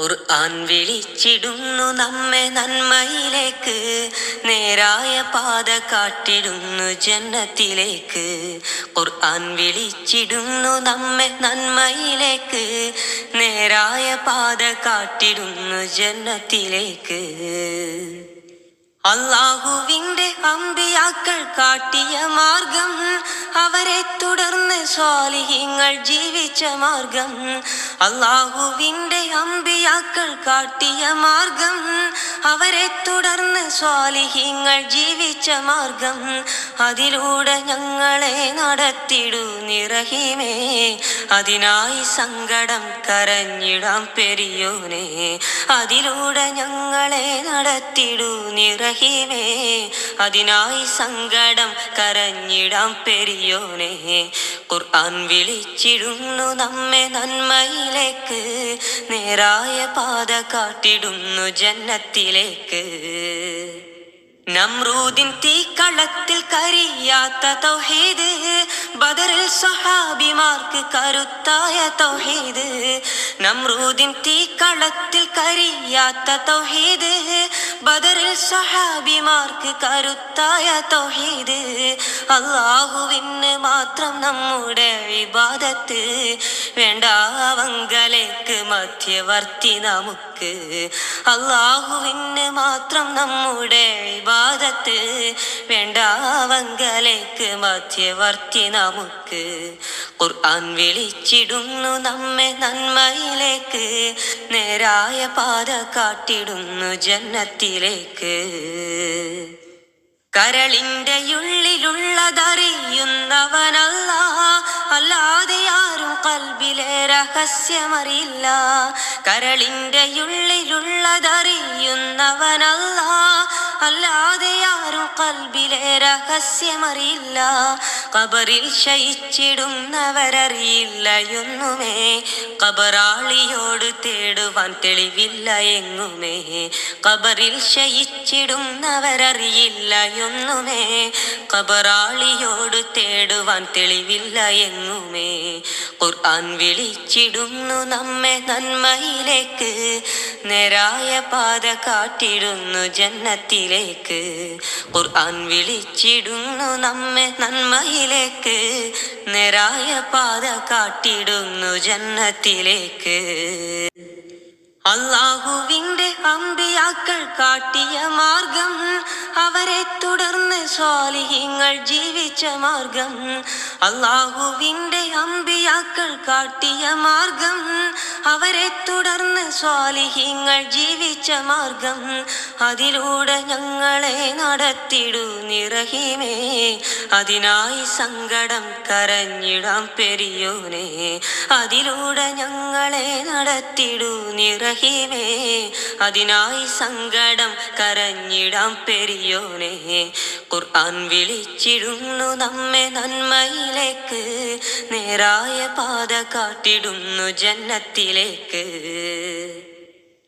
ഖുർആൻ വിളിച്ചിടുന്നു നമ്മെ നന്മയിലേക്ക്. നേരായ പാത കാട്ടിടുന്നു ജന്നത്തിലേക്ക്. ഖുർആൻ വിളിച്ചിടുന്നു നമ്മെ നന്മയിലേക്ക്. നേരായ പാത കാട്ടിടുന്നു ജന്നത്തിലേക്ക്. അള്ളാഹുവിന്റെ അമ്പിയാക്കൾ കാട്ടിയ മാർഗം അവരെ തുടർന്ന് സ്വാലിഹ്യങ്ങൾ ജീവിച്ച മാർഗം. അള്ളാഹുവിന്റെ അമ്പിയാക്കൾ കാട്ടിയ മാർഗം. അവരെ തുടർന്ന് സ്വാലിഹ്യങ്ങൾ ജീവിച്ച മാർഗം. അതിലൂടെ ഞങ്ങളെ നടത്തിടൂ നിറഹിമേ. അതിനായി സങ്കടം കരഞ്ഞിടാം പെരിയോനെ. അതിലൂടെ ഞങ്ങളെ നടത്തിടൂ നിറഹിമേ. അതിനായി സങ്കടം കരഞ്ഞിടാം പെരിയോനെ ഖുർആൻ വിളിച്ചിടുന്നു നമ്മെ നന്മയിലേക്ക്. നേരായ പാത കാട്ടിടുന്നു ജന്നത്തിലേക്ക്. നമ്രൂദിൻ തീക്കളത്തിൽ കരിയാത്ത തൗഹീദ് ബദറിൽ സഹാബിമാർക്ക് കരുത്തായ തൗഹീദ്. നമ്രൂദിൻ തീക്കളത്തിൽ കരിയാത്ത തൗഹീദ് ബദറിൽ സഹാബിമാർക്ക് കരുത്തായ തൊഹീദ്. അള്ളാഹുവിന് മാത്രം നമ്മുടെ വിവാദത്ത് വേണ്ടാവങ്കലേക്ക് മധ്യവർത്തി നമുക്ക്. അള്ളാഹുവിന് മാത്രം നമ്മുടെ വിവാദത്ത് വേണ്ടാവങ്കലേക്ക് മധ്യവർത്തി നമുക്ക്. ഖുർആൻ വിളിച്ചിടുന്നു നമ്മെ നന്മയിലേക്ക്. നേരായ പാത കാട്ടിടുന്നു ജന്നത്തിലേക്ക്. കരളിന്റെ ഉള്ളിലുള്ളതറിയുന്നവനല്ല അല്ലാതെ ആരും കൽബിലെ രഹസ്യമറിയില്ല. കരളിന്റെ ഉള്ളിലുള്ളതറിയുന്നവനല്ല അല്ലാതെ ആരും കൽബിലെ രഹസ്യമറിയില്ല. കബറിൽ ശയിച്ചിടുന്നവരറിയില്ല എന്നുമേ. കബറാളിയോട് തേടുവാൻ തെളിവില്ല എങ്ങുമേ കബറിൽ ശയിച്ചിടുന്നവരറിയില്ല എന്നുമേ. കബറാളിയോട് തേടുവാൻ തെളിവില്ല എങ്ങുമേ ഖുർആൻ വിളിച്ചിടുന്നു നമ്മെ നന്മയിലേക്ക്. നേരായ പാത കാട്ടിടുന്നു ജന്നത്തിലേക്ക് ഖുർആൻ വിളിച്ചിടുന്നു നമ്മെ നന്മയിലേക്ക്. നേരായ പാത കാട്ടിടുന്നു ജന്നത്തിലേക്ക്. അള്ളാഹുവിന്റെ അമ്പിയാക്കൾ കാട്ടിയ മാർഗം അവരെ തുടർന്ന് സ്വാലിഹ്യങ്ങൾ ജീവിച്ച മാർഗം. അള്ളാഹുവിന്റെ അമ്പിയാക്കൾ കാട്ടിയ മാർഗം അവരെ തുടർന്ന് സ്വാലിഹ്യങ്ങൾ ജീവിച്ച മാർഗം. അതിലൂടെ ഞങ്ങളെ നടത്തിടൂ നിറഹിമേ അതിനായി സങ്കടം കരഞ്ഞിടാം പെരിയോനെ. അതിലൂടെ ഞങ്ങളെ നടത്തിടൂ നിറഹിമേ അതിനായി സങ്കടം കരഞ്ഞിടാം പെരിയോനെ. ഖുർആൻ വിളിച്ചിടുന്നു നമ്മെ നന്മയിലേക്ക്. നേരായ പാത കാട്ടിടുന്നു ജന്നത്തിലേക്ക്.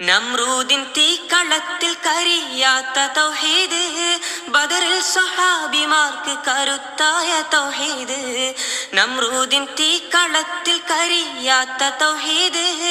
നമ്രൂദിൻ തീക്കളത്തിൽ കരിയാത്ത തൗഹീദ് ബദറിൽ സഹാബിമാർക്ക് കരുത്തായ തൗഹീദ്. നമ്രൂദിൻ തീക്കളത്തിൽ കരിയാത്ത തൗഹീദ്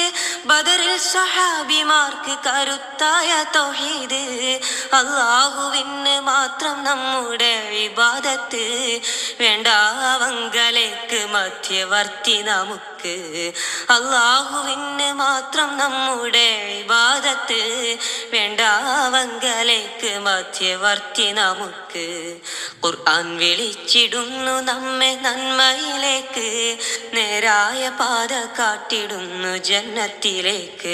ബദറിൽ സഹാബിമാർക്ക് കരുത്തായ തൊഹീദ്. അള്ളാഹുവിന് മാത്രം നമ്മുടെ വിവാദത്ത് വേണ്ടാവങ്കലേക്ക് മധ്യവർത്തി നമുക്ക്. അള്ളാഹുവിന് മാത്രം നമ്മുടെ വിവാദത്ത് വേണ്ടാവങ്കലേക്ക് മധ്യവർത്തി നമുക്ക്. ഖുർആൻ വിളിച്ചിടുന്നു നമ്മെ നന്മയിലേക്ക്. നേരായ പാത കാട്ടിടുന്നു ജന്നത്തിലേക്ക്